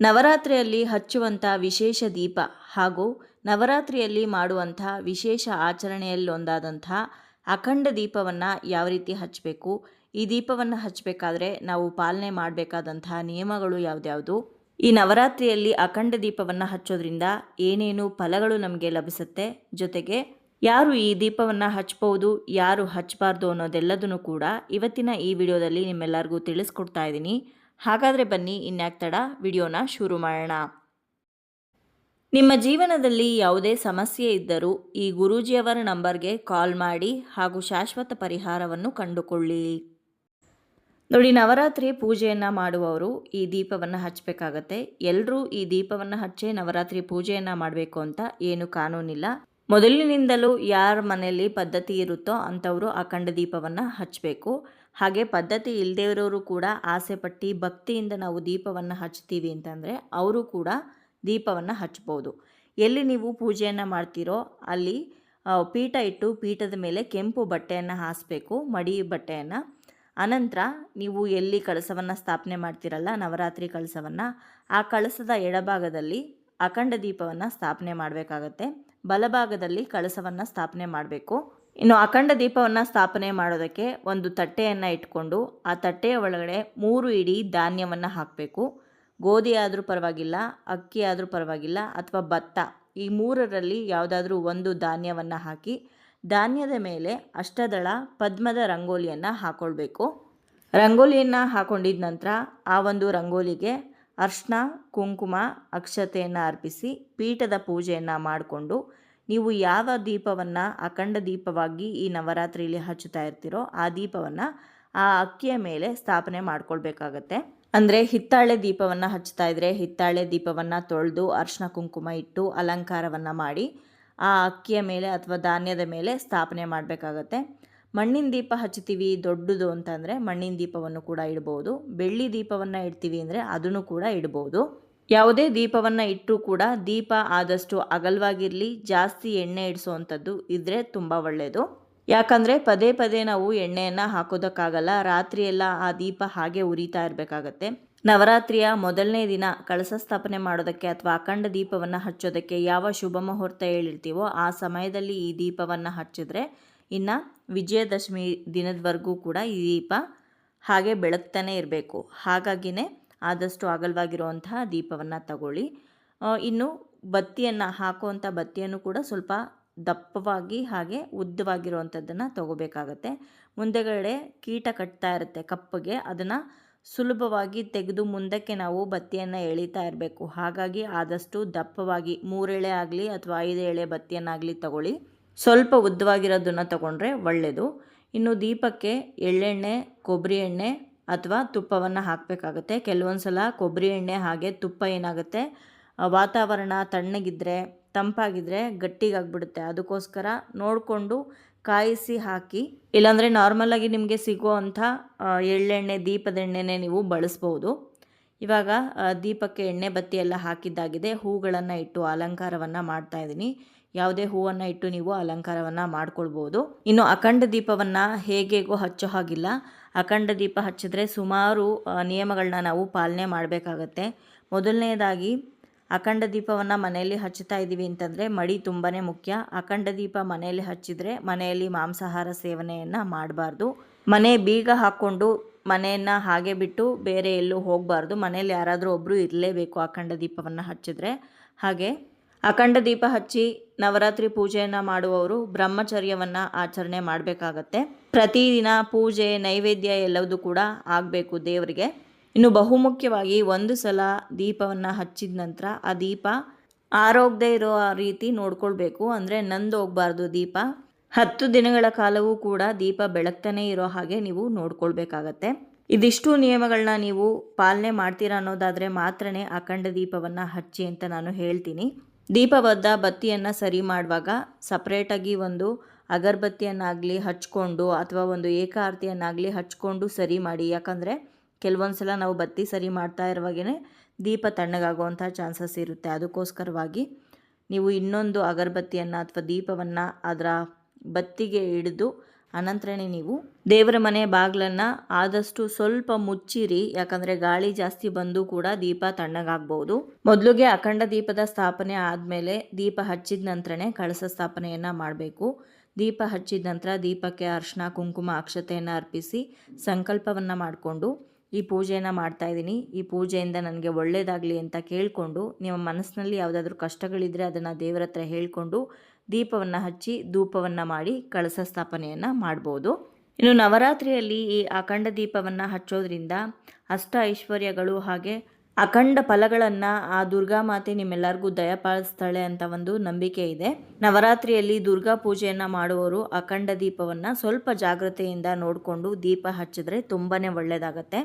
ನವರಾತ್ರಿಯಲ್ಲಿ ಹಚ್ಚುವಂಥ ವಿಶೇಷ ದೀಪ ಹಾಗೂ ನವರಾತ್ರಿಯಲ್ಲಿ ಮಾಡುವಂಥ ವಿಶೇಷ ಆಚರಣೆಯಲ್ಲೊಂದಾದಂಥ ಅಖಂಡ ದೀಪವನ್ನು ಯಾವ ರೀತಿ ಹಚ್ಚಬೇಕು? ಈ ದೀಪವನ್ನು ಹಚ್ಚಬೇಕಾದ್ರೆ ನಾವು ಪಾಲನೆ ಮಾಡಬೇಕಾದಂಥ ನಿಯಮಗಳು ಯಾವುದ್ಯಾವುದು? ಈ ನವರಾತ್ರಿಯಲ್ಲಿ ಅಖಂಡ ದೀಪವನ್ನು ಹಚ್ಚೋದ್ರಿಂದ ಏನೇನು ಫಲಗಳು ನಮಗೆ ಲಭಿಸುತ್ತೆ? ಜೊತೆಗೆ ಯಾರು ಈ ದೀಪವನ್ನು ಹಚ್ಬೋದು ಯಾರು ಹಚ್ಚಬಾರ್ದು ಅನ್ನೋದೆಲ್ಲದನ್ನು ಕೂಡ ಇವತ್ತಿನ ಈ ವಿಡಿಯೋದಲ್ಲಿ ನಿಮ್ಮೆಲ್ಲರಿಗೂ ತಿಳಿಸ್ಕೊಡ್ತಾ ಇದ್ದೀನಿ. ಹಾಗಾದರೆ ಬನ್ನಿ, ಇನ್ಯಾಕ್ ತಡ? ವಿಡಿಯೋನ ಶುರು ಮಾಡೋಣ. ನಿಮ್ಮ ಜೀವನದಲ್ಲಿ ಯಾವುದೇ ಸಮಸ್ಯೆ ಇದ್ದರೂ ಈ ಗುರೂಜಿಯವರ ನಂಬರ್ಗೆ ಕಾಲ್ ಮಾಡಿ ಹಾಗೂ ಶಾಶ್ವತ ಪರಿಹಾರವನ್ನು ಕಂಡುಕೊಳ್ಳಿ. ನೋಡಿ, ನವರಾತ್ರಿ ಪೂಜೆಯನ್ನು ಮಾಡುವವರು ಈ ದೀಪವನ್ನು ಹಚ್ಚಬೇಕಾಗತ್ತೆ. ಎಲ್ಲರೂ ಈ ದೀಪವನ್ನು ಹಚ್ಚೇ ನವರಾತ್ರಿ ಪೂಜೆಯನ್ನು ಮಾಡಬೇಕು ಅಂತ ಏನು ಕಾನೂನಿಲ್ಲ. ಮೊದಲಿನಿಂದಲೂ ಯಾರ ಮನೆಯಲ್ಲಿ ಪದ್ಧತಿ ಇರುತ್ತೋ ಅಂಥವರು ಅಖಂಡ ದೀಪವನ್ನು ಹಚ್ಚಬೇಕು ಹಾಗೆ ಪದ್ಧತಿ ಇಲ್ಲದೇ ಇರೋರು ಕೂಡ ಆಸೆಪಟ್ಟು ಭಕ್ತಿಯಿಂದ ನಾವು ದೀಪವನ್ನು ಹಚ್ತೀವಿ ಅಂತಂದರೆ ಅವರು ಕೂಡ ದೀಪವನ್ನು ಹಚ್ಬೋದು. ಎಲ್ಲಿ ನೀವು ಪೂಜೆಯನ್ನು ಮಾಡ್ತೀರೋ ಅಲ್ಲಿ ಪೀಠ ಇಟ್ಟು ಪೀಠದ ಮೇಲೆ ಕೆಂಪು ಬಟ್ಟೆಯನ್ನು ಹಾಸಬೇಕು, ಮಡಿ ಬಟ್ಟೆಯನ್ನು. ಅನಂತರ ನೀವು ಎಲ್ಲಿ ಕಳಸವನ್ನು ಸ್ಥಾಪನೆ ಮಾಡ್ತೀರಲ್ಲ ನವರಾತ್ರಿ ಕಳಸವನ್ನು, ಆ ಕಳಸದ ಎಡಭಾಗದಲ್ಲಿ ಅಖಂಡ ದೀಪವನ್ನು ಸ್ಥಾಪನೆ ಮಾಡಬೇಕಾಗತ್ತೆ. ಬಲಭಾಗದಲ್ಲಿ ಕಳಸವನ್ನು ಸ್ಥಾಪನೆ ಮಾಡಬೇಕು. ಇನ್ನು ಅಖಂಡ ದೀಪವನ್ನು ಸ್ಥಾಪನೆ ಮಾಡೋದಕ್ಕೆ ಒಂದು ತಟ್ಟೆಯನ್ನು ಇಟ್ಕೊಂಡು ಆ ತಟ್ಟೆಯ ಒಳಗಡೆ ಮೂರು ಇಡೀ ಧಾನ್ಯವನ್ನು ಹಾಕಬೇಕು. ಗೋಧಿ ಆದರೂ ಪರವಾಗಿಲ್ಲ, ಅಕ್ಕಿ ಆದರೂ ಪರವಾಗಿಲ್ಲ ಅಥವಾ ಭತ್ತ ಈ ಮೂರರಲ್ಲಿ ಯಾವುದಾದ್ರೂ ಒಂದು ಧಾನ್ಯವನ್ನು ಹಾಕಿ ಧಾನ್ಯದ ಮೇಲೆ ಅಷ್ಟದಳ ಪದ್ಮದ ರಂಗೋಲಿಯನ್ನು ಹಾಕ್ಕೊಳ್ಬೇಕು ರಂಗೋಲಿಯನ್ನು ಹಾಕೊಂಡಿದ ನಂತರ ಆ ಒಂದು ರಂಗೋಲಿಗೆ ಅರ್ಶಿನ, ಕುಂಕುಮ, ಅಕ್ಷತೆಯನ್ನು ಅರ್ಪಿಸಿ ಪೀಠದ ಪೂಜೆಯನ್ನು ಮಾಡಿಕೊಂಡು ನೀವು ಯಾವ ದೀಪವನ್ನು ಅಖಂಡ ದೀಪವಾಗಿ ಈ ನವರಾತ್ರಿಯಲ್ಲಿ ಹಚ್ಚುತ್ತಾ ಇರ್ತೀರೋ ಆ ದೀಪವನ್ನು ಆ ಅಕ್ಕಿಯ ಮೇಲೆ ಸ್ಥಾಪನೆ ಮಾಡ್ಕೊಳ್ಬೇಕಾಗತ್ತೆ. ಅಂದರೆ ಹಿತ್ತಾಳೆ ದೀಪವನ್ನು ಹಚ್ತಾ ಇದ್ರೆ ಹಿತ್ತಾಳೆ ದೀಪವನ್ನು ತೊಳೆದು ಅರ್ಶಿನ, ಕುಂಕುಮ ಇಟ್ಟು ಅಲಂಕಾರವನ್ನು ಮಾಡಿ ಆ ಅಕ್ಕಿಯ ಮೇಲೆ ಅಥವಾ ಧಾನ್ಯದ ಮೇಲೆ ಸ್ಥಾಪನೆ ಮಾಡಬೇಕಾಗತ್ತೆ. ಮಣ್ಣಿನ ದೀಪ ಹಚ್ಚುತ್ತೀವಿ, ದೊಡ್ಡದು ಅಂತಂದರೆ ಮಣ್ಣಿನ ದೀಪವನ್ನು ಕೂಡ ಇಡ್ಬೋದು. ಬೆಳ್ಳಿ ದೀಪವನ್ನು ಇಡ್ತೀವಿ ಅಂದರೆ ಅದನ್ನು ಕೂಡ ಇಡ್ಬೋದು. ಯಾವುದೇ ದೀಪವನ್ನು ಇಟ್ಟರೂ ಕೂಡ ದೀಪ ಆದಷ್ಟು ಅಗಲವಾಗಿರಲಿ, ಜಾಸ್ತಿ ಎಣ್ಣೆ ಇಡಿಸುವಂಥದ್ದು ಇದ್ದರೆ ತುಂಬ ಒಳ್ಳೆಯದು ಯಾಕಂದರೆ ಪದೇ ಪದೇ ನಾವು ಎಣ್ಣೆಯನ್ನು ಹಾಕೋದಕ್ಕಾಗಲ್ಲ, ರಾತ್ರಿಯೆಲ್ಲ ಆ ದೀಪ ಹಾಗೆ ಉರಿತಾ ಇರಬೇಕಾಗತ್ತೆ. ನವರಾತ್ರಿಯ ಮೊದಲನೇ ದಿನ ಕಳಸ ಸ್ಥಾಪನೆ ಮಾಡೋದಕ್ಕೆ ಅಥವಾ ಅಖಂಡ ದೀಪವನ್ನು ಹಚ್ಚೋದಕ್ಕೆ ಯಾವ ಶುಭ ಮುಹೂರ್ತ ಹೇಳಿರ್ತೀವೋ ಆ ಸಮಯದಲ್ಲಿ ಈ ದೀಪವನ್ನು ಹಚ್ಚಿದ್ರೆ ಇನ್ನು ವಿಜಯದಶಮಿ ದಿನದವರೆಗೂ ಕೂಡ ಈ ದೀಪ ಹಾಗೆ ಬೆಳಗ್ತಾನೆ ಇರಬೇಕು. ಹಾಗಾಗಿನೇ ಆದಷ್ಟು ಅಗಲವಾಗಿರುವಂತಹ ದೀಪವನ್ನು ತಗೊಳ್ಳಿ. ಇನ್ನು ಬತ್ತಿಯನ್ನು ಹಾಕುವಂಥ ಬತ್ತಿಯನ್ನು ಕೂಡ ಸ್ವಲ್ಪ ದಪ್ಪವಾಗಿ ಹಾಗೆ ಉದ್ದವಾಗಿರುವಂಥದ್ದನ್ನು ತಗೋಬೇಕಾಗತ್ತೆ. ಮುಂದೆಗಡೆ ಕೀಟ ಕಟ್ತಾ ಇರುತ್ತೆ ಕಪ್ಪಗೆ. ಅದನ್ನು ಸುಲಭವಾಗಿ ತೆಗೆದು ಮುಂದಕ್ಕೆ ನಾವು ಬತ್ತಿಯನ್ನು ಎಳಿತಾ ಇರಬೇಕು. ಹಾಗಾಗಿ ಆದಷ್ಟು ದಪ್ಪವಾಗಿ ಮೂರೆಳೆ ಆಗಲಿ ಅಥವಾ ಐದು ಎಳೆ ಬತ್ತಿಯನ್ನಾಗಲಿ ತಗೊಳ್ಳಿ. ಸ್ವಲ್ಪ ಉದ್ದವಾಗಿರೋದನ್ನು ತಗೊಂಡ್ರೆ ಒಳ್ಳೆಯದು ಇನ್ನು ದೀಪಕ್ಕೆ ಎಳ್ಳೆಣ್ಣೆ ಕೊಬ್ಬರಿ ಎಣ್ಣೆ ಅಥವಾ ತುಪ್ಪವನ್ನು ಹಾಕಬೇಕಾಗತ್ತೆ. ಕೆಲವೊಂದು ಸಲ ಕೊಬ್ಬರಿ ಎಣ್ಣೆ ಹಾಗೆ ತುಪ್ಪ ಏನಾಗುತ್ತೆ? ವಾತಾವರಣ ತಣ್ಣಗಿದ್ರೆ, ತಂಪಾಗಿದ್ರೆ ಗಟ್ಟಿಗಾಗ್ಬಿಡುತ್ತೆ. ಅದಕ್ಕೋಸ್ಕರ ನೋಡಿಕೊಂಡು ಕಾಯಿಸಿ ಹಾಕಿ. ಇಲ್ಲಾಂದರೆ ನಾರ್ಮಲಾಗಿ ನಿಮಗೆ ಸಿಗುವಂಥ ಎಳ್ಳೆಣ್ಣೆ, ದೀಪದ ಎಣ್ಣೆನೇ ನೀವು ಬಳಸ್ಬೋದು. ಇವಾಗ ದೀಪಕ್ಕೆ ಎಣ್ಣೆ ಬತ್ತಿ ಎಲ್ಲ ಹಾಕಿದ್ದಾಗಿದೆ. ಹೂಗಳನ್ನು ಇಟ್ಟು ಅಲಂಕಾರವನ್ನು ಮಾಡ್ತಾ ಇದ್ದೀನಿ. ಯಾವುದೇ ಹೂವನ್ನು ಇಟ್ಟು ನೀವು ಅಲಂಕಾರವನ್ನು ಮಾಡ್ಕೊಳ್ಬೋದು. ಇನ್ನು ಅಖಂಡ ದೀಪವನ್ನು ಹೇಗೇಗೋ ಹಚ್ಚೋ ಹಾಗಿಲ್ಲ. ಅಖಂಡ ದೀಪ ಹಚ್ಚಿದ್ರೆ ಸುಮಾರು ನಿಯಮಗಳನ್ನ ನಾವು ಪಾಲನೆ ಮಾಡಬೇಕಾಗತ್ತೆ. ಮೊದಲನೇದಾಗಿ, ಅಖಂಡ ದೀಪವನ್ನು ಮನೆಯಲ್ಲಿ ಹಚ್ಚುತ್ತಾ ಇದ್ದೀವಿ ಅಂತಂದರೆ ಮಡಿ ತುಂಬಾ ಮುಖ್ಯ. ಅಖಂಡ ದೀಪ ಮನೆಯಲ್ಲಿ ಹಚ್ಚಿದರೆ ಮನೆಯಲ್ಲಿ ಮಾಂಸಾಹಾರ ಸೇವನೆಯನ್ನು ಮಾಡಬಾರ್ದು. ಮನೆ ಬೀಗ ಹಾಕ್ಕೊಂಡು ಮನೆಯನ್ನು ಹಾಗೆ ಬಿಟ್ಟು ಬೇರೆ ಎಲ್ಲೂ ಹೋಗಬಾರ್ದು. ಮನೆಯಲ್ಲಿ ಯಾರಾದರೂ ಒಬ್ಬರು ಇರಲೇಬೇಕು ಅಖಂಡ ದೀಪವನ್ನು ಹಚ್ಚಿದ್ರೆ. ಹಾಗೆ ಅಖಂಡ ದೀಪ ಹಚ್ಚಿ ನವರಾತ್ರಿ ಪೂಜೆಯನ್ನು ಮಾಡುವವರು ಬ್ರಹ್ಮಚರ್ಯವನ್ನು ಆಚರಣೆ ಮಾಡಬೇಕಾಗತ್ತೆ. ಪ್ರತಿದಿನ ಪೂಜೆ, ನೈವೇದ್ಯ ಎಲ್ಲವೂ ಕೂಡ ಆಗಬೇಕು ದೇವರಿಗೆ. ಇನ್ನು ಬಹುಮುಖ್ಯವಾಗಿ ಒಂದು ಸಲ ದೀಪವನ್ನು ಹಚ್ಚಿದ ನಂತರ ಆ ದೀಪ ಆರೋಗ್ಯ ಇರೋ ರೀತಿ ನೋಡ್ಕೊಳ್ಬೇಕು. ಅಂದರೆ ನಂದು ಹೋಗಬಾರ್ದು ದೀಪ. ಹತ್ತು ದಿನಗಳ ಕಾಲವೂ ಕೂಡ ದೀಪ ಬೆಳಗ್ತಾನೆ ಇರೋ ಹಾಗೆ ನೀವು ನೋಡ್ಕೊಳ್ಬೇಕಾಗತ್ತೆ. ಇದಿಷ್ಟು ನಿಯಮಗಳನ್ನ ನೀವು ಪಾಲನೆ ಮಾಡ್ತೀರಾ ಅನ್ನೋದಾದರೆ ಮಾತ್ರನೇ ಅಖಂಡ ದೀಪವನ್ನು ಹಚ್ಚಿ ಅಂತ ನಾನು ಹೇಳ್ತೀನಿ. ದೀಪಬದ್ಧ ಬತ್ತಿಯನ್ನು ಸರಿ ಮಾಡುವಾಗ ಸಪ್ರೇಟಾಗಿ ಒಂದು ಅಗರಬತ್ತಿಯನ್ನಾಗಲಿ ಹಚ್ಕೊಂಡು ಅಥವಾ ಒಂದು ಏಕಾರತಿಯನ್ನಾಗಲಿ ಹಚ್ಕೊಂಡು ಸರಿ ಮಾಡಿ. ಯಾಕಂದರೆ ಕೆಲವೊಂದು ಸಲ ನಾವು ಬತ್ತಿ ಸರಿ ಮಾಡ್ತಾ ಇರುವಾಗೇ ದೀಪ ತಣ್ಣಗಾಗುವಂಥ ಚಾನ್ಸಸ್ ಇರುತ್ತೆ. ಅದಕ್ಕೋಸ್ಕರವಾಗಿ ನೀವು ಇನ್ನೊಂದು ಅಗರಬತ್ತಿಯನ್ನು ಅಥವಾ ದೀಪವನ್ನು ಅದರ ಬತ್ತಿಗೆ ಹಿಡಿದು ಅನಂತರನೇ ನೀವು ದೇವರ ಮನೆ ಬಾಗಿಲನ್ನು ಆದಷ್ಟು ಸ್ವಲ್ಪ ಮುಚ್ಚಿರಿ. ಯಾಕಂದರೆ ಗಾಳಿ ಜಾಸ್ತಿ ಬಂದು ಕೂಡ ದೀಪ ತಣ್ಣಗಾಗ್ಬೋದು. ಮೊದಲಿಗೆ ಅಖಂಡ ದೀಪದ ಸ್ಥಾಪನೆ ಆದಮೇಲೆ ದೀಪ ಹಚ್ಚಿದ ನಂತರನೇ ಕಳಸ ಸ್ಥಾಪನೆಯನ್ನು ಮಾಡಬೇಕು. ದೀಪ ಹಚ್ಚಿದ ನಂತರ ದೀಪಕ್ಕೆ ಅರ್ಶಿನ, ಕುಂಕುಮ, ಅಕ್ಷತೆಯನ್ನು ಅರ್ಪಿಸಿ ಸಂಕಲ್ಪವನ್ನು ಮಾಡಿಕೊಂಡು ಈ ಪೂಜೆಯನ್ನು ಮಾಡ್ತಾ ಇದ್ದೀನಿ. ಈ ಪೂಜೆಯಿಂದ ನನಗೆ ಒಳ್ಳೆಯದಾಗಲಿ ಅಂತ ಕೇಳಿಕೊಂಡು, ನಿಮ್ಮ ಮನಸ್ಸಿನಲ್ಲಿ ಯಾವುದಾದ್ರೂ ಕಷ್ಟಗಳಿದ್ದರೆ ಅದನ್ನು ದೇವರ ಹತ್ರ ಹೇಳಿಕೊಂಡು, ದೀಪವನ್ನು ಹಚ್ಚಿ, ಧೂಪವನ್ನು ಮಾಡಿ ಕಳಸ ಸ್ಥಾಪನೆಯನ್ನು ಮಾಡ್ಬೋದು. ಇನ್ನು ನವರಾತ್ರಿಯಲ್ಲಿ ಈ ಅಖಂಡ ದೀಪವನ್ನು ಹಚ್ಚೋದ್ರಿಂದ ಅಷ್ಟ ಐಶ್ವರ್ಯಗಳು ಹಾಗೆ ಅಖಂಡ ಫಲಗಳನ್ನು ಆ ದುರ್ಗಾಮಾತೆ ನಿಮ್ಮೆಲ್ಲರಿಗೂ ದಯಪಾಲಿಸ್ತಾಳೆ ಅಂತ ಒಂದು ನಂಬಿಕೆ ಇದೆ. ನವರಾತ್ರಿಯಲ್ಲಿ ದುರ್ಗಾ ಪೂಜೆಯನ್ನು ಮಾಡುವವರು ಅಖಂಡ ದೀಪವನ್ನು ಸ್ವಲ್ಪ ಜಾಗ್ರತೆಯಿಂದ ನೋಡಿಕೊಂಡು ದೀಪ ಹಚ್ಚಿದ್ರೆ ತುಂಬಾ ಒಳ್ಳೆಯದಾಗತ್ತೆ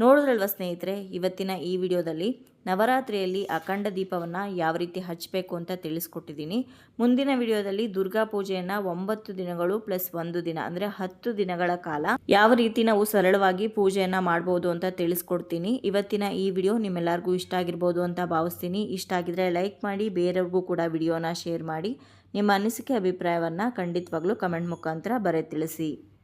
ನೋಡಿದ್ರಲ್ವ ಸ್ನೇಹಿತರೆ, ಇವತ್ತಿನ ಈ ವಿಡಿಯೋದಲ್ಲಿ ನವರಾತ್ರಿಯಲ್ಲಿ ಅಖಂಡ ದೀಪವನ್ನು ಯಾವ ರೀತಿ ಹಚ್ಚಬೇಕು ಅಂತ ತಿಳಿಸ್ಕೊಟ್ಟಿದ್ದೀನಿ. ಮುಂದಿನ ವಿಡಿಯೋದಲ್ಲಿ ದುರ್ಗಾ ಪೂಜೆಯನ್ನು ಒಂಬತ್ತು ದಿನಗಳು ಪ್ಲಸ್ ಒಂದು ದಿನ, ಅಂದರೆ ಹತ್ತು ದಿನಗಳ ಕಾಲ ಯಾವ ರೀತಿ ನಾವು ಸರಳವಾಗಿ ಪೂಜೆಯನ್ನು ಮಾಡ್ಬೋದು ಅಂತ ತಿಳಿಸ್ಕೊಡ್ತೀನಿ. ಇವತ್ತಿನ ಈ ವಿಡಿಯೋ ನಿಮ್ಮೆಲ್ಲರಿಗೂ ಇಷ್ಟ ಆಗಿರ್ಬೋದು ಅಂತ ಭಾವಿಸ್ತೀನಿ. ಇಷ್ಟ ಆಗಿದ್ರೆ ಲೈಕ್ ಮಾಡಿ, ಬೇರೆಯವ್ರಿಗೂ ಕೂಡ ವಿಡಿಯೋನ ಶೇರ್ ಮಾಡಿ. ನಿಮ್ಮ ಅನಿಸಿಕೆ, ಅಭಿಪ್ರಾಯವನ್ನು ಖಂಡಿತವಾಗ್ಲೂ ಕಮೆಂಟ್ ಮುಖಾಂತರ ಬರೆ ತಿಳಿಸಿ.